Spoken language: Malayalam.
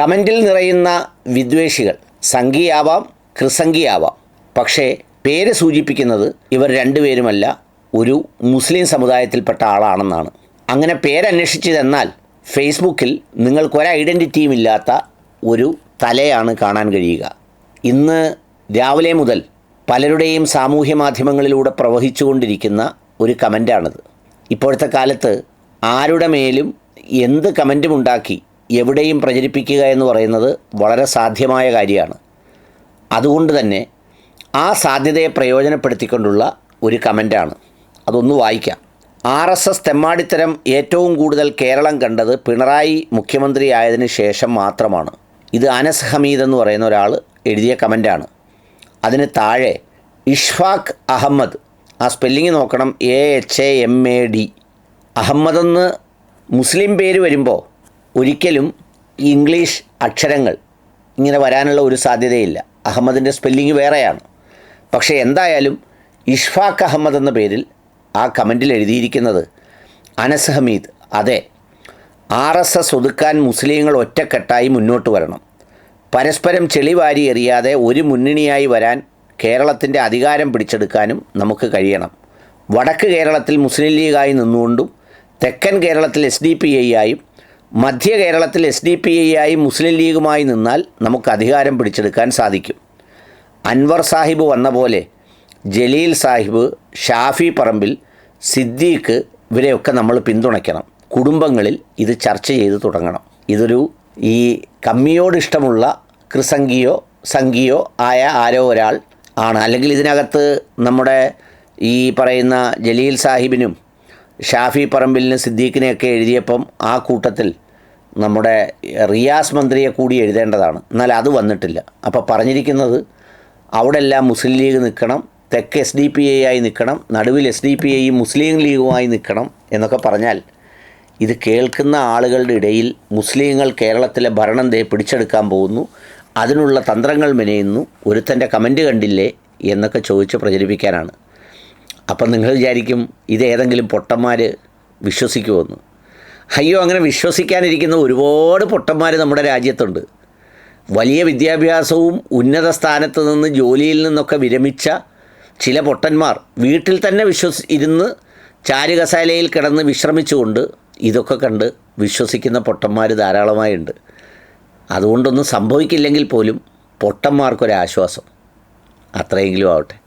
കമന്റിൽ നിറയുന്ന വിദ്വേഷികൾ സംഘിയാവാം ക്രിസംഖിയാവാം പക്ഷേ പേര് സൂചിപ്പിക്കുന്നത് ഇവർ രണ്ടുപേരുമല്ല ഒരു മുസ്ലിം സമുദായത്തിൽപ്പെട്ട ആളാണെന്നാണ്. അങ്ങനെ പേരന്വേഷിച്ച് തന്നാൽ ഫേസ്ബുക്കിൽ നിങ്ങൾക്കൊരു ഐഡന്റിറ്റിയും ഇല്ലാത്ത ഒരു തലയാണ് കാണാൻ കഴിയുക. ഇന്ന് രാവിലെ മുതൽ പലരുടെയും സാമൂഹ്യ മാധ്യമങ്ങളിലൂടെ പ്രവഹിച്ചുകൊണ്ടിരിക്കുന്ന ഒരു കമന്റാണിത് ഇപ്പോഴത്തെ കാലത്ത് ആരുടെ മേലും എന്ത് കമന്റും ഉണ്ടാക്കി എവിടെയും പ്രചരിപ്പിക്കുക എന്ന് പറയുന്നത് വളരെ സാധ്യമായ കാര്യമാണ്. അതുകൊണ്ട് തന്നെ ആ സാധ്യതയെ പ്രയോജനപ്പെടുത്തിക്കൊണ്ടുള്ള ഒരു കമന്റാണ്. അതൊന്ന് വായിക്കാം. ആർ എസ് എസ് തെമ്മാടിത്തരം ഏറ്റവും കൂടുതൽ കേരളം കണ്ടത് പിണറായി മുഖ്യമന്ത്രിയായതിനു ശേഷം മാത്രമാണ്. ഇത് അനസ് ഹമീദ് എന്ന് പറയുന്ന ഒരാൾ എഴുതിയ കമന്റാണ്. അതിന് താഴെ ഇഷ്ഫാഖ് അഹമ്മദ് ആ സ്പെല്ലിങ് നോക്കണം A H A M A D. അഹമ്മദെന്ന് Muslim പേര് വരുമ്പോൾ ഒരിക്കലും ഇംഗ്ലീഷ് അക്ഷരങ്ങൾ ഇങ്ങനെ വരാനുള്ള ഒരു സാധ്യതയില്ല. അഹമ്മദിന്റെ സ്പെല്ലിങ് വേറെയാണ്. പക്ഷേ എന്തായാലും ഇഷ്ഫാഖ് അഹമ്മദ് എന്ന പേരിൽ ആ കമന്റിൽ എഴുതിയിരിക്കുന്നത് അനസ് ഹമീദ്. അതെ ആർ എസ് എസ് ഒതുക്കാൻ മുസ്ലിങ്ങൾ ഒറ്റക്കെട്ടായി മുന്നോട്ട് വരണം. പരസ്പരം ചെളിവാരി എറിയാതെ ഒരു മുന്നണിയായി വരാൻ കേരളത്തിന്റെ അധികാരം പിടിച്ചെടുക്കാനും നമുക്ക് കഴിയണം. വടക്ക് കേരളത്തിൽ മുസ്ലിം ലീഗായി നിന്നുകൊണ്ടും തെക്കൻ കേരളത്തിൽ എസ് ഡി പി ഐ ആയും മധ്യ കേരളത്തിൽ എസ് ഡി പി ഐയായി മുസ്ലിം ലീഗുമായി നിന്നാൽ നമുക്ക് അധികാരം പിടിച്ചെടുക്കാൻ സാധിക്കും. അൻവർ സാഹിബ് വന്ന പോലെ ജലീൽ സാഹിബ് ഷാഫി പറമ്പിൽ സിദ്ദീഖ് ഇവരെയൊക്കെ നമ്മൾ പിന്തുണയ്ക്കണം. കുടുംബങ്ങളിൽ ഇത് ചർച്ച ചെയ്ത് തുടങ്ങണം. ഇതൊരു ഈ കമ്മിയോട് ഇഷ്ടമുള്ള കൃസംഗിയോ സംഘിയോ ആയ ആരോ ഒരാൾ ആണ്. അല്ലെങ്കിൽ ഇതിനകത്ത് നമ്മുടെ ഈ പറയുന്ന ജലീൽ സാഹിബിനും ഷാഫി പറമ്പിലിന് സിദ്ദീഖിനെയൊക്കെ എഴുതിയപ്പം ആ കൂട്ടത്തിൽ നമ്മുടെ റിയാസ് മന്ത്രിയെ കൂടി എഴുതേണ്ടതാണ്. എന്നാൽ അത് വന്നിട്ടില്ല. അപ്പോൾ പറഞ്ഞിരിക്കുന്നത് അവിടെ എല്ലാം മുസ്ലിം ലീഗ് നിൽക്കണം തെക്ക് എസ് ഡി പി ഐ ആയി നിൽക്കണം നടുവിൽ എസ് ഡി പി ഐയും മുസ്ലിം ലീഗുമായി നിൽക്കണം എന്നൊക്കെ പറഞ്ഞാൽ ഇത് കേൾക്കുന്ന ആളുകളുടെ ഇടയിൽ മുസ്ലിങ്ങൾ കേരളത്തിലെ ഭരണം ദേ പിടിച്ചെടുക്കാൻ പോകുന്നു അതിനുള്ള തന്ത്രങ്ങൾ മെനയുന്നു ഒരുത്തന്റെ കമന്റ് കണ്ടില്ലേ എന്നൊക്കെ ചോദിച്ച് പ്രചരിപ്പിക്കാനാണ്. അപ്പം നിങ്ങൾ വിചാരിക്കും ഇത് ഏതെങ്കിലും പൊട്ടന്മാർ വിശ്വസിക്കുമെന്ന് അയ്യോ അങ്ങനെ വിശ്വസിക്കാനിരിക്കുന്ന ഒരുപാട് പൊട്ടന്മാർ നമ്മുടെ രാജ്യത്തുണ്ട്. വലിയ വിദ്യാഭ്യാസവും ഉന്നത സ്ഥാനത്ത് നിന്ന് ജോലിയിൽ നിന്നൊക്കെ വിരമിച്ച ചില പൊട്ടന്മാർ വീട്ടിൽ തന്നെ വിശ്വസി ഇരുന്ന് ചാരുകസാലയിൽ കിടന്ന് വിശ്രമിച്ചുകൊണ്ട് ഇതൊക്കെ കണ്ട് വിശ്വസിക്കുന്ന പൊട്ടന്മാർ ധാരാളമായുണ്ട്. അതുകൊണ്ടൊന്നും സംഭവിക്കില്ലെങ്കിൽ പോലും പൊട്ടന്മാർക്കൊരാശ്വാസം. അത്രയെങ്കിലും ആവട്ടെ.